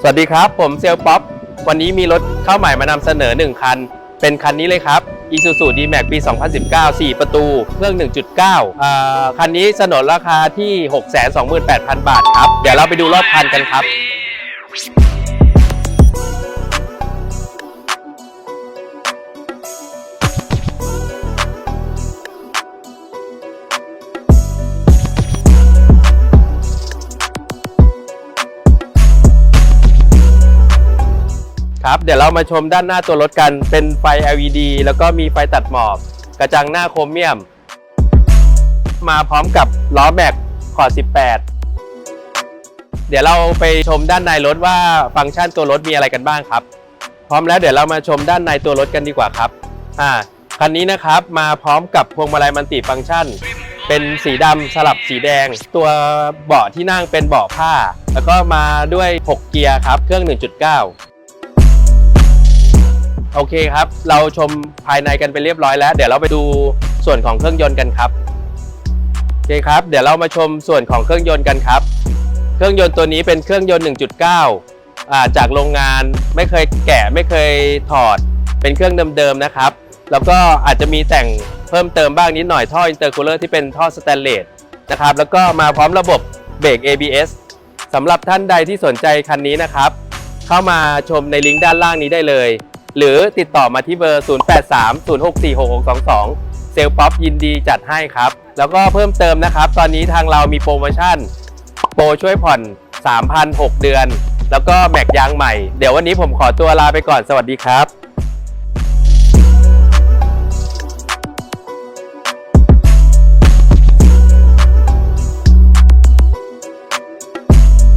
สวัสดีครับ ผมเซลป๊อปวันนี้มีรถเข้าใหม่มานำเสนอ 1 คัน เป็นคันนี้เลยครับ Isuzu D-Max ปี 2019 4 ประตู เครื่อง 1.9อ่าคันนี้สนนราคาที่ 628,000 บาทครับ เดี๋ยวเราไปดูรอบคันกันครับ ครับ เดี๋ยวเรามาชมด้านหน้าตัวรถกัน เป็นไฟ LED แล้วก็มีไฟตัดหมอก กระจังหน้าโครเมียม มาพร้อมกับล้อแม็กขอด18 เดี๋ยวเราไปชมด้านในรถว่าฟังก์ชันตัวรถมีอะไรกันบ้างครับ พร้อมแล้วเดี๋ยวเรามาชมด้านในตัวรถกันดีกว่าครับ อ่า คันนี้นะครับมาพร้อมกับพวงมาลัยมัลติฟังก์ชัน เป็นสีดำสลับสีแดง ตัวเบาะที่นั่งเป็นเบาะผ้า แล้วก็มาด้วย 6 เกียร์ครับ เครื่อง 1.9 โอเคครับ เราชมภายในกันไปเรียบร้อยแล้ว เดี๋ยวเราไปดูส่วนของเครื่องยนต์กันครับโอเคครับ เดี๋ยวเรามาชมส่วนของเครื่องยนต์กันครับ เครื่องยนต์ตัวนี้เป็นเครื่องยนต์ 1.9อ่าจากโรงงานไม่เคยแกะไม่เคยถอด เป็นเครื่องเดิมๆนะครับ แล้วก็อาจจะมีแต่งเพิ่มเติมบ้างนิดหน่อยท่ออินเตอร์คูลเลอร์ที่เป็นท่อสแตนเลสนะครับแล้วก็มาพร้อมระบบเบรก ABS สำหรับท่านใดที่สนใจคันนี้นะครับ เข้ามาชมในลิงก์ด้านล่างนี้ได้เลย หรือติดต่อมาที่เบอร์ 0830646622 เซลป๊อปยินดีจัดให้ครับ แล้วก็เพิ่มเติมนะครับ ตอนนี้ทางเรามีโปรโมชั่น โปรช่วยผ่อน 3,006 เดือน แล้วก็แม็กยางใหม่ เดี๋ยววันนี้ผมขอตัวลาไปก่อนสวัสดีครับ